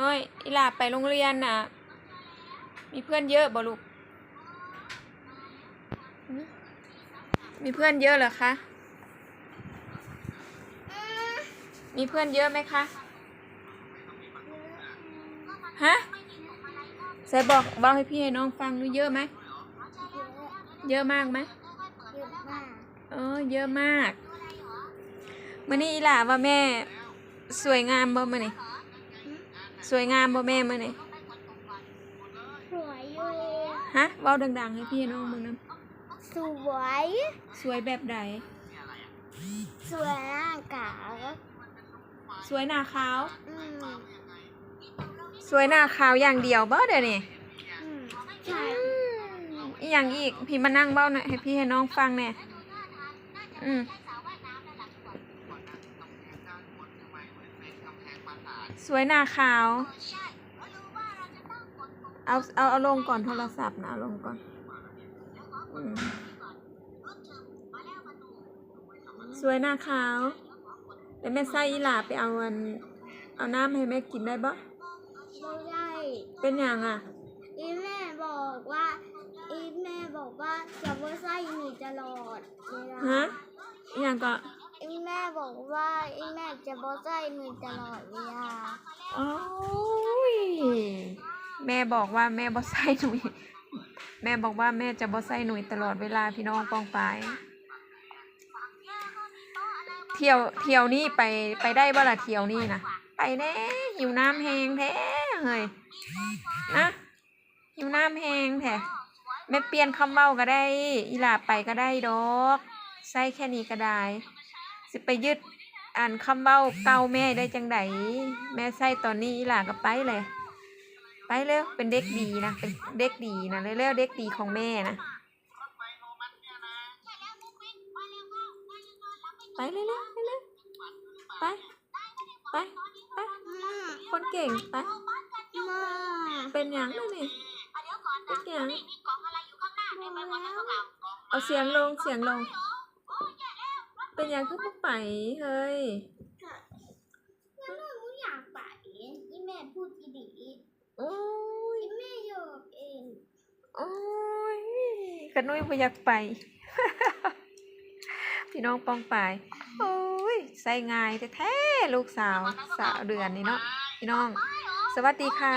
น้อยอีหลาไปโรงเรียนน่ะ มีเพื่อนเยอะบ่ลูกหึมีเพื่อนเยอะเหรอคะ มีเพื่อนเยอะไหมคะ ฮะใส่บอกบอกให้พี่ให้น้องฟังดูเยอะไหม เยอะเยอะมากไหมเยอะมากเออเยอะมากมื่อนี้อีหล่าว่าแม่สวยงามบ่มื่อนี้ สวยงามบ่แม่มื่อนี้สวยอยู่ฮะเว้าดัง ๆ ให้พี่น้องมึงนสวยำสวยแบบใดสวยร่างกายสวยหน้าขาว อืมสวยหน้าขาวอย่างเดียวบ่เดี๋ยวนี้อืมใช่อีหยังอีก พี่มานั่งเบ้าหน่อยให้พี่ให้น้องฟังแหน่อืม สวยหน้าขาว เอาเอาเอาลงก่อนโทรศัพท์นะเอาลงก่อนอืมสวยหน้าขาวเดี๋ยวแม่ไส้อีหลาไปเอาอัน เอาน้ำให้แม่กินได้บ่ไม่ได้เป็นอย่างอะ อีแม่บอกว่า อีแม่บอกว่าจะว่าไส้หนีตลอดเวลาฮะอหย่างก็ อีแม่บอกว่า อีแม่จะบ่ไส้หนีตลอดเวลา โอ้ย แม่บอกว่าแม่บ่ใส่หนุ่ยแม่บอกว่าแม่จะบ่ใส่หนุ่ยตลอดเวลาพี่น้องปองปเที่ยวเที่ยวนี่ไปไปได้บ่ล่ะเที่ยวนี่นะไปแน่หิวน้ำแหงแท้เฮ้ยนะหิวน้ำแหงแท้แม่เปลี่ยนคำเว้าก็ได้อีหลาไปก็ได้ดอกใส่แค่นี้ก็ได้สิไปยึดอ่านคำเว้าเก่าแม่ได้จังไดแม่ใส่ตอนนี้อีหลาก็ไปเลย ไปเร็ว เป็นเด็กดีนะ เป็นเด็กดีนะ เร็วๆเด็กดีของแม่นะ ไปเร็วๆไปเร็วไป ไป ไป คนเก่งไป เป็นหยังเลยนี่เป็นยังมาแล้วเอาเสียงลงเสียงลง เป็นหยังคือพวกไปเฮ้ย งั้นหนูอยากไปอีแม่พูดอีดี โอ้ย อีแม่หยอกเอง โอ้ยก ระนุ้ยบ่อยากไป พี่น้องปองไปายโอ้ยใส่ง่ายแท้ๆลูกสาวสาวเดือนนี่เนาะพี่น้อง สวัสดีค่ะ